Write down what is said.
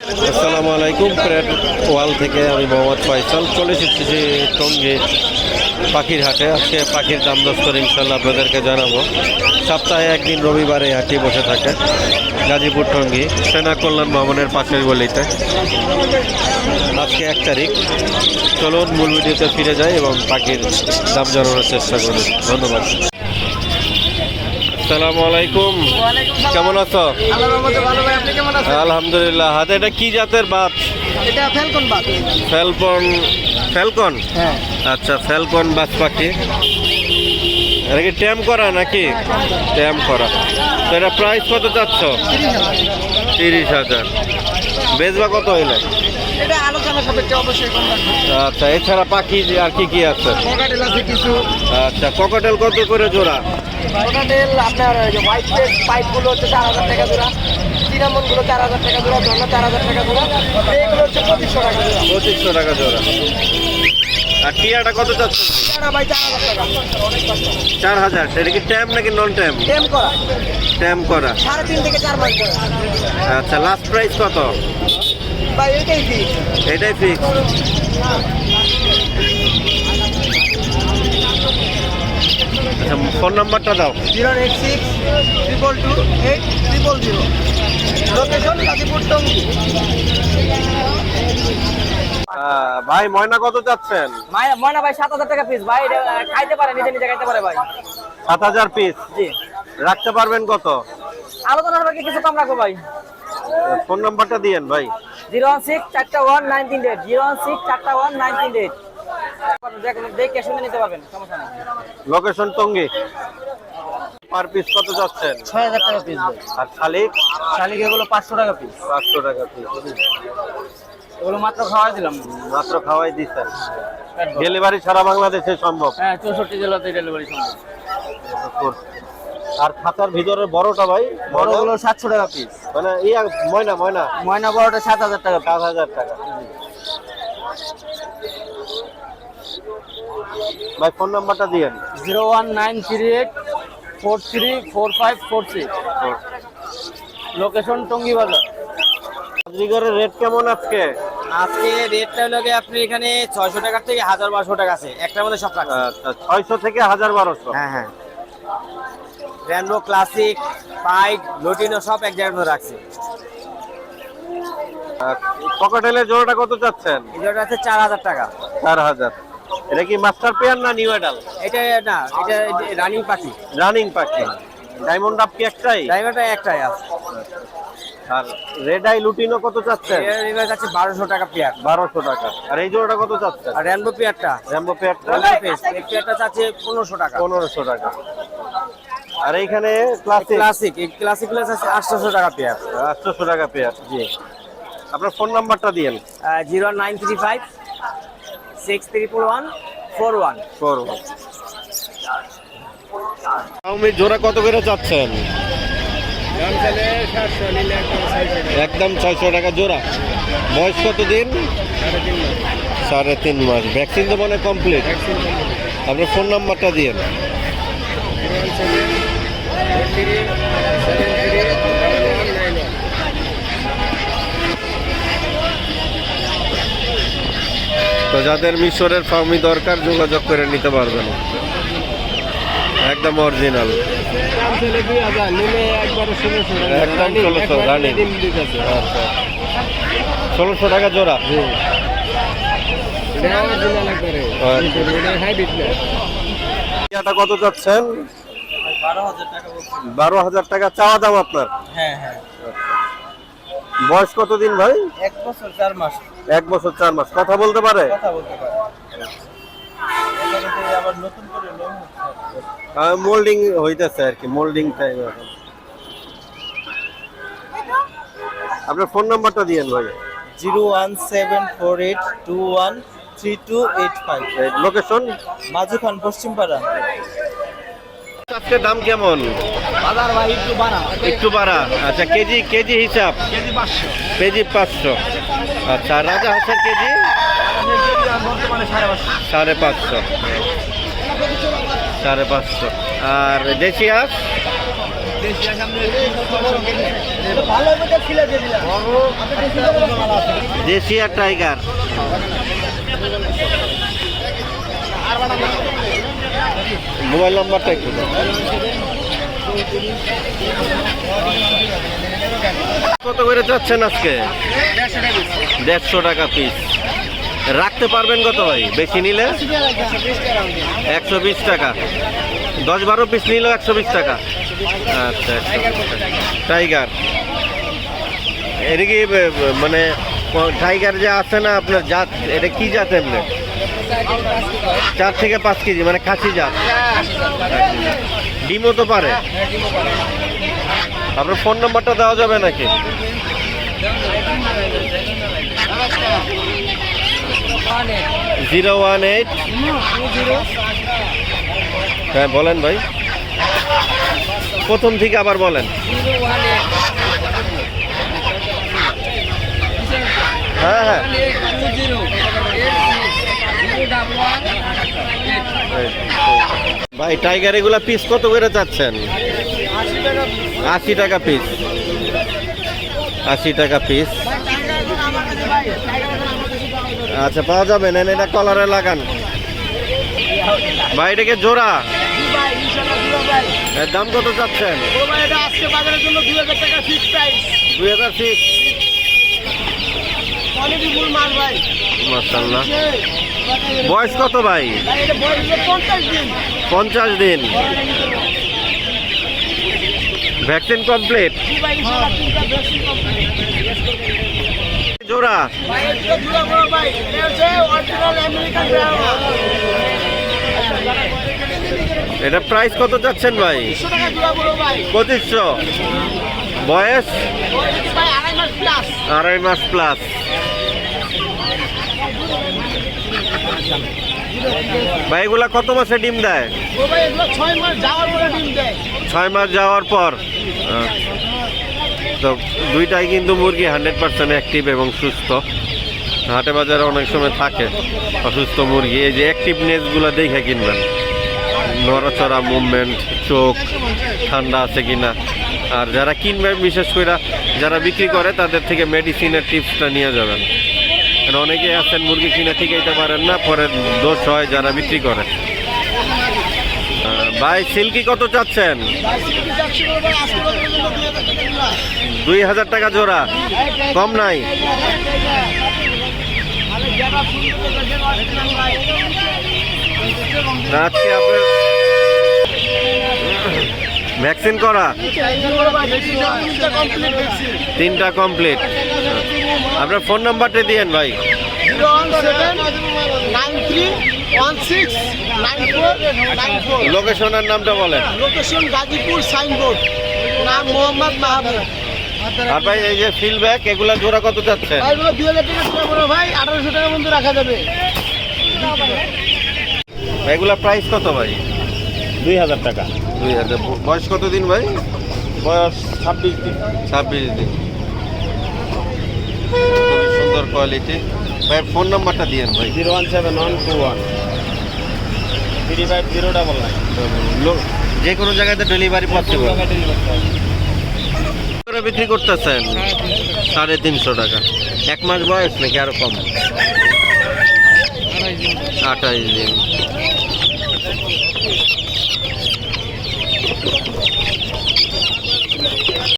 আসসালামু আলাইকুম, প্রেড ওয়াল থেকে আমি মোহাম্মদ ফয়সাল। চলে এসেছি যে টঙ্গী পাখির হাটে আজকে পাখির দাম দশ করে ইনশাল্লাহ আপনাদেরকে জানাব। সপ্তাহে একদিন রবিবারে হাটটি বসে থাকে গাজীপুর টঙ্গি, সেনা কল্যাণ ভবনের পাশের গলিতে। আজকে এক তারিখ। চলুন মূল ভিডিওতে ফিরে যাই এবং পাখির দাম জানানোর চেষ্টা করুন ধন্যবাদ। আসসালামু আলাইকুম। কেমন আছো? আলহামদুলিল্লাহ। হাতে এটা কি জাতের বাত? ফ্যালকন ফ্যালকন হ্যাঁ। আচ্ছা ফ্যালকন বাস পাখি এটা কি ট্যাম করা নাকি? ট্যাম করা। তো এটা প্রাইস কত চাচ্ছ? তিরিশ হাজার। বেচবা কত হইলে? আচ্ছা এছাড়া পাখি আর কি কি আছে? আচ্ছা ককটেল কত করে জোড়া? কোকাটেল আপনার ওই যে হোয়াইট পেস পাইপগুলো হচ্ছে চার হাজার টাকা জোড়া। চিনামনগুলো চার হাজার টাকা জোড়া ধন্য চার হাজার টাকা জোড়া। এইগুলো হচ্ছে পঁচিশশো টাকা জোড়া। পঁচিশশো টাকা জোড়া। আর টিয়াটা কত চাচ্ছ চার হাজার এটা কি ট্যাম নাকি নন ট্যাম টেম করা। ট্যাম করা। সাড়ে তিন থেকে চার মাস আচ্ছা লাস্ট প্রাইস কত? ভাই এটাই কি এটাই ফিক্স আচ্ছা ফোন নাম্বারটা দাও। Zero eight six triple two eight triple zero. Location Gazipur Tongi. ভাই ময়না কত চাচ্ছেন? মায়- ময়না ভাই সাত হাজার টাকা পিস ভাই এটা খাইতে পারে নিজে নিজে খাইতে পারে ভাই। সাত হাজার পিস জি। রাখতে পারবেন কত? আলোচনার বাকি কিছু কম রাখব ভাই। ফোন নাম্বারটা দিয়েন ভাই। জিরো ওয়ান সিক্স চারটা ওয়ান নাইন তিন এইট জিরো ওয়ান সিক্স চারটা ওয়ান নাইন তিন লোকেশন টঙ্গি। পার পিস কত যাচ্ছেন? ছয় হাজার টাকা পিস আর শালিক? শালিক এগুলো পাঁচশো টাকা পিস পাঁচশো টাকা পিস এগুলো মাত্র খাওয়াই দিলাম। মাত্র খাওয়াই দিচ্ছেন ডেলিভারি সারা বাংলাদেশে সম্ভব? হ্যাঁ চৌষট্টি জেলাতে ডেলিভারি সম্ভব। আর খাতার ভিতরে বড়টা ভাই? বড়? বড়গুলো সাতশো টাকা পিস মানে ইয়া ময়না ময়না? ময়না বড়টা সাত হাজার টাকা সাত হাজার টাকা। ভাই ফোন নাম্বারটা দিয়েন zero one nine three eight four three four five four six. Location Tongi বাজার আজরিগরের রেট কেমন আজকে? আজকে রেটটা হলো গিয়ে আপনি এখানে ছয়শো টাকার থেকে হাজার বারোশো টাকা আছে। একটার মধ্যে সব রাখছে। আচ্ছা ছয়শো থেকে হাজার বারোশো। হ্যাঁ হ্যাঁ। র্যানবো ক্লাসিক পাইক লোটিনো সব এক জায়গার মধ্যে রাখছে। পকেটেলের জোড়াটা কত চাচ্ছেন? জোড়াটা আছে চার হাজার টাকা। চার হাজার। এটা কি মাস্টার পেয়ার না নিউ এডাল এটা না এটা রানিং পাখি। রানিং পাখি। ডায়মন্ড আপ কি একটাই? ড্রাইভারটা একটাই আছে। আর রেড আই লুটিনো কত চাচ্ছেন এর রেট আছে বারোশো টাকা পেয়ার। বারোশো টাকা। আর এই জোড়াটা কত চাচ্ছেন আর র্যানবো পেয়ারটা? র্যাম্বো পেয়ারটা? এই পেয়ারটা চাচ্ছে পনেরোশো টাকা। পনেরোশো টাকা। আর এইখানে ক্লাসিক ক্লাসিক এই ক্লাসিকগুলো আছে আটশোশো টাকা পেয়ার। আটশোশো টাকা পেয়ার। জি। আপনার ফোন নাম্বারটা দিয়েন। Zero nine three five six triple one four one four one chowmein জোড়া কত করে চাচ্ছেন? একদম ছয়শো টাকা জোড়া। বয়স কত দিন সাড়ে তিন মাস। ভ্যাকসিন তো মানে কমপ্লিট আপনার ফোন নাম্বারটা দিয়েন তো যাদের মিশরের ফার্মি দরকার যোগাযোগ করে নিতে পারবেন। একদম অরিজিনাল একদম ষোলোশো রানিং। ষোলোশো টাকা জোড়া। এটা কত চাচ্ছেন? বারো হাজার টাকা বারো হাজার টাকা চাওয়া দাম আপনার। হ্যাঁ হ্যাঁ। বয়স কতদিন ভাই? এক বছর চার মাস। এক বছর চার মাস। কথা বলতে পারে? কথা বলতে পারে। আবার নতুন করে মোল্ডিং হইতেছে আর কি মোল্ডিং টাইম আপনার ফোন নাম্বারটা দিয়েন ভাই। Zero one seven four eight two one three two eight five. Location Majukhan Paschimpara আজকে দাম কেমন? বাজার ভাই একটু বাড়া। একটু বাড়া। আচ্ছা কেজি কেজি হিসাব? কেজি পাঁচশো। আচ্ছা রাজা হাঁসের কেজি? সাড়ে পাঁচশো। সাড়ে পাঁচশো। আর দেশি হাঁস? দেশি আর টাইগার। মোবাইল নাম্বারটা একটু। কত করে চাচ্ছেন আজকে? দেড়শো টাকা পিস রাখতে পারবেন কত ভাই? বেশি নিলে? একশো বিশ টাকা। দশ বারো পিস নিলেও একশো বিশ টাকা। আচ্ছা টাইগার এটা কি ব- ব- মানে টাইগার যে আছে না, আপনার জাত, এটা কি জাত এমনি? চার থেকে পাঁচ কেজি মানে খাসি জাত। ডিমও তো পারে? আপনার ফোন নাম্বারটা দেওয়া যাবে নাকি? Zero one eight. হ্যাঁ বলেন ভাই। প্রথম থেকে আবার বলেন। হ্যাঁ হ্যাঁ। ভাই, টাইগার এগুলা পিস কত করে চাচ্ছেন? আশি টাকা পিস। আশি টাকা পিস। আচ্ছা পাওয়া যাবে? না এটা কলারে লাগান। ভাই, এটাকে জোড়া। এর দাম কত চাচ্ছেন? দুই বয়স কত ভাই? পঞ্চাশ দিন। অরিজিনাল আমেরিকান ব্রাহ্মা এটা প্রাইস কত যাচ্ছেন ভাই? জুড়া পঁচিশশো। বয়স? আড়াই মাস প্লাস ভাই এগুলা কত মাসে ডিম দেয়? ও ছয় মাস যাওয়ার পরে ডিম দেয়। ছয় মাস যাওয়ার পর? তো দুইটাই কিন্তু মুরগি হান্ড্রেড পার্সেন্ট অ্যাক্টিভ এবং সুস্থ। হাটে বাজারে অনেক সময় থাকে অসুস্থ মুরগি। এই যে অ্যাক্টিভনেসগুলো দেখে কিনবেন। নড়াচড়া মুভমেন্ট চোখ ঠান্ডা আছে কিনা। আর যারা কিনবেন বিশেষ করে যারা বিক্রি করে তাদের থেকে মেডিসিনের টিপসটা নিয়ে যাবেন। অনেকে আছেন মুরগি কিনে ঠিকাইতে পারেন না পরে দোষ হয় যারা বিক্রি করে। ভাই, সিল্কি কত চাচ্ছেন? দুই হাজার টাকা জুড়া, কম নাই? আজকে আপনার ভ্যাকসিন করা? তিনটা কমপ্লিট। আপনার ফোন নাম্বারটা দিয়েন ভাই। লোকেশনের নামটা বলেন। Location Gazipur signboard. নাম মোহাম্মদ মাহবুব। আর ভাই এই যে ফিলব্যাক এগুলা জোড়া কত চাচ্ছেন ভাই এগুলো দুই হাজার টাকা টাকা ভাই আঠারোশো টাকা পর্যন্ত রাখা যাবে। এগুলা প্রাইস কত ভাই? দুই হাজার টাকা। দুই হাজার। বয়স কত দিন ভাই? বয়স ছাব্বিশ দিন। ছাব্বিশ দিন। খুবই সুন্দর কোয়ালিটি ভাই ফোন নাম্বারটা দিয়েন ভাই। Zero one seven one two one. Three five zero double nine. যে কোনো জায়গাতে ডেলিভারি পসিবল করে বিক্রি করতেছেন? সাড়ে তিনশো টাকা। এক মাস বয়স নাকি আরও কম? আঠাইশ দিন। Thank you.